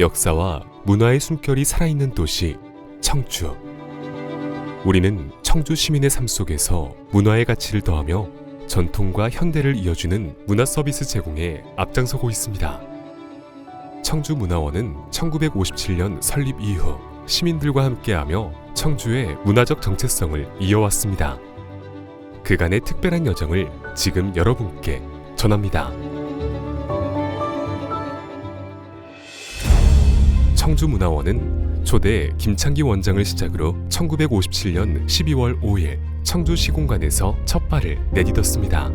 역사와 문화의 숨결이 살아있는 도시 청주. 우리는 청주 시민의 삶 속에서 문화의 가치를 더하며 전통과 현대를 이어주는 문화 서비스 제공에 앞장서고 있습니다. 청주문화원은 1957년 설립 이후 시민들과 함께하며 청주의 문화적 정체성을 이어왔습니다. 그간의 특별한 여정을 지금 여러분께 전합니다. 청주문화원은 초대 김창기 원장을 시작으로 1957년 12월 5일 청주 시공간에서 첫 발을 내딛었습니다.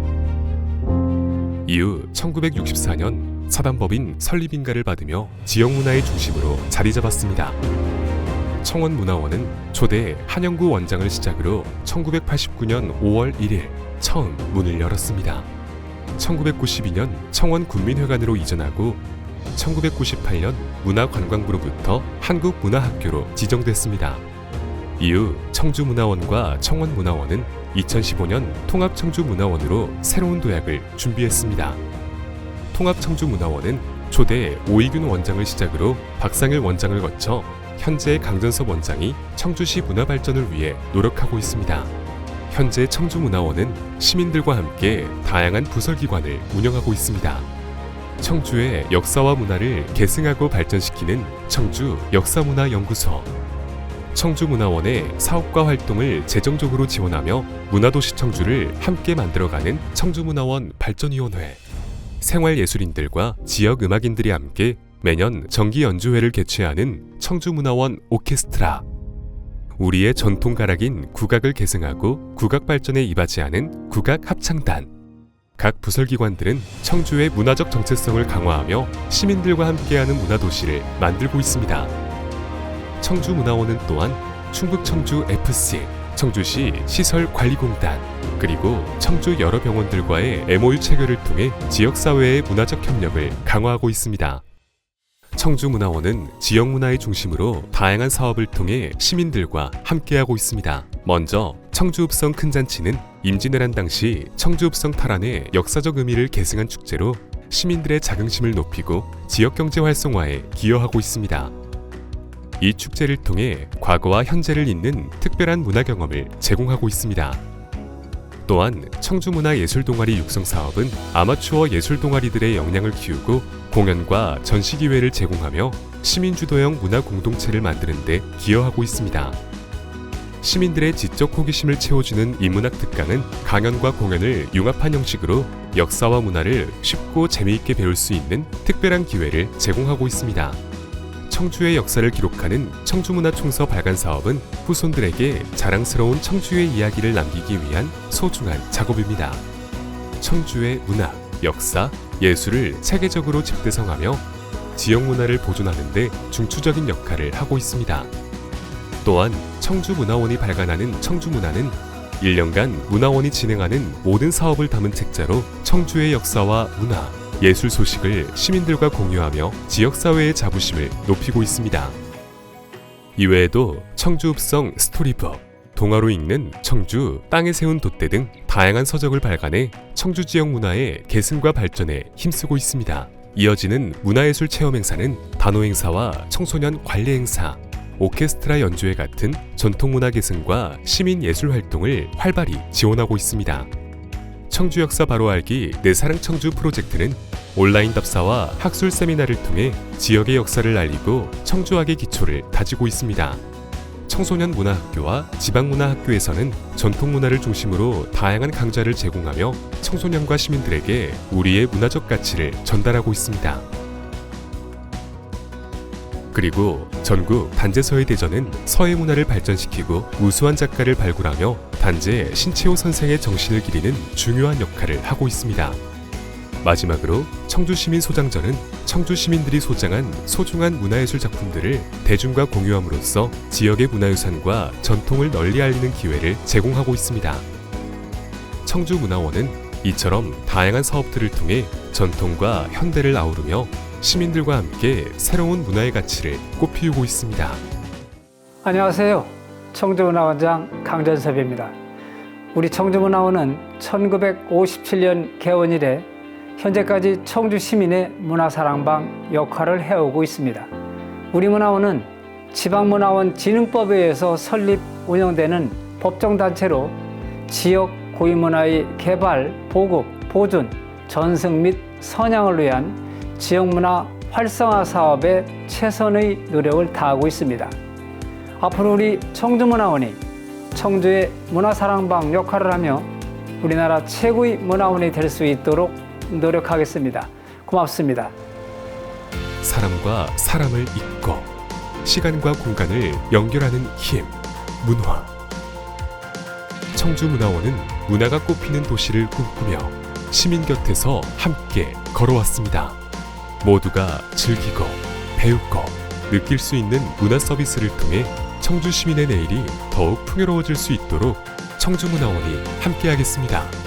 이후 1964년 사단법인 설립인가를 받으며 지역 문화의 중심으로 자리 잡았습니다. 청원문화원은 초대 한영구 원장을 시작으로 1989년 5월 1일 처음 문을 열었습니다. 1992년 청원 군민회관으로 이전하고 1998년 문화관광부로부터 한국문화학교로 지정됐습니다. 이후 청주문화원과 청원문화원은 2015년 통합청주문화원으로 새로운 도약을 준비했습니다. 통합청주문화원은 초대 오이균 원장을 시작으로 박상일 원장을 거쳐 현재 강전섭 원장이 청주시 문화 발전을 위해 노력하고 있습니다. 현재 청주문화원은 시민들과 함께 다양한 부설기관을 운영하고 있습니다. 청주의 역사와 문화를 계승하고 발전시키는 청주 역사문화연구소. 청주문화원의 사업과 활동을 재정적으로 지원하며 문화도시 청주를 함께 만들어가는 청주문화원 발전위원회. 생활예술인들과 지역 음악인들이 함께 매년 정기 연주회를 개최하는 청주문화원 오케스트라. 우리의 전통 가락인 국악을 계승하고 국악 발전에 이바지하는 국악 합창단 각 부설기관들은 청주의 문화적 정체성을 강화하며 시민들과 함께하는 문화도시를 만들고 있습니다. 청주문화원은 또한 충북청주 FC, 청주시 시설관리공단, 그리고 청주 여러 병원들과의 MOU 체결을 통해 지역사회의 문화적 협력을 강화하고 있습니다. 청주문화원은 지역 문화의 중심으로 다양한 사업을 통해 시민들과 함께하고 있습니다. 먼저 청주읍성 큰잔치는 임진왜란 당시 청주읍성 탈환의 역사적 의미를 계승한 축제로 시민들의 자긍심을 높이고 지역 경제 활성화에 기여하고 있습니다. 이 축제를 통해 과거와 현재를 잇는 특별한 문화 경험을 제공하고 있습니다. 또한 청주문화예술동아리 육성 사업은 아마추어 예술 동아리들의 역량을 키우고 공연과 전시 기회를 제공하며 시민 주도형 문화 공동체를 만드는 데 기여하고 있습니다. 시민들의 지적 호기심을 채워주는 인문학 특강은 강연과 공연을 융합한 형식으로 역사와 문화를 쉽고 재미있게 배울 수 있는 특별한 기회를 제공하고 있습니다. 청주의 역사를 기록하는 청주문화총서 발간 사업은 후손들에게 자랑스러운 청주의 이야기를 남기기 위한 소중한 작업입니다. 청주의 문화, 역사, 예술을 체계적으로 집대성하며 지역 문화를 보존하는 데 중추적인 역할을 하고 있습니다. 또한 청주문화원이 발간하는 청주문화는 1년간 문화원이 진행하는 모든 사업을 담은 책자로 청주의 역사와 문화, 예술 소식을 시민들과 공유하며 지역사회의 자부심을 높이고 있습니다. 이외에도 청주읍성 스토리북, 동화로 읽는 청주, 땅에 세운 돛대 등 다양한 서적을 발간해 청주 지역 문화의 계승과 발전에 힘쓰고 있습니다. 이어지는 문화예술 체험 행사는 단호 행사와 청소년 관리 행사, 오케스트라 연주회 같은 전통문화 계승과 시민 예술 활동을 활발히 지원하고 있습니다. 청주 역사 바로 알기 내 사랑 청주 프로젝트는 온라인 답사와 학술 세미나를 통해 지역의 역사를 알리고 청주학의 기초를 다지고 있습니다. 청소년 문화학교와 지방문화학교에서는 전통문화를 중심으로 다양한 강좌를 제공하며 청소년과 시민들에게 우리의 문화적 가치를 전달하고 있습니다. 그리고 전국 단재서예 대전은 서예 문화를 발전시키고 우수한 작가를 발굴하며 단재 신채호 선생의 정신을 기리는 중요한 역할을 하고 있습니다. 마지막으로 청주시민 소장전은 청주 시민들이 소장한 소중한 문화예술 작품들을 대중과 공유함으로써 지역의 문화유산과 전통을 널리 알리는 기회를 제공하고 있습니다. 청주문화원은 이처럼 다양한 사업들을 통해 전통과 현대를 아우르며 시민들과 함께 새로운 문화의 가치를 꽃피우고 있습니다. 안녕하세요. 청주문화원장 강전섭입니다. 우리 청주문화원은 1957년 개원 이래 현재까지 청주 시민의 문화사랑방 역할을 해오고 있습니다. 우리 문화원은 지방문화원 진흥법에 의해서 설립 운영되는 법정단체로 지역 고유문화의 개발, 보급, 보존, 전승 및 선양을 위한 지역문화 활성화 사업에 최선의 노력을 다하고 있습니다. 앞으로 우리 청주문화원이 청주의 문화사랑방 역할을 하며 우리나라 최고의 문화원이 될 수 있도록 노력하겠습니다. 고맙습니다. 사람과 사람을 잇고 시간과 공간을 연결하는 힘, 문화. 청주문화원은 문화가 꽃피는 도시를 꿈꾸며 시민 곁에서 함께 걸어왔습니다. 모두가 즐기고 배우고 느낄 수 있는 문화 서비스를 통해 청주 시민의 내일이 더욱 풍요로워질 수 있도록 청주문화원이 함께하겠습니다.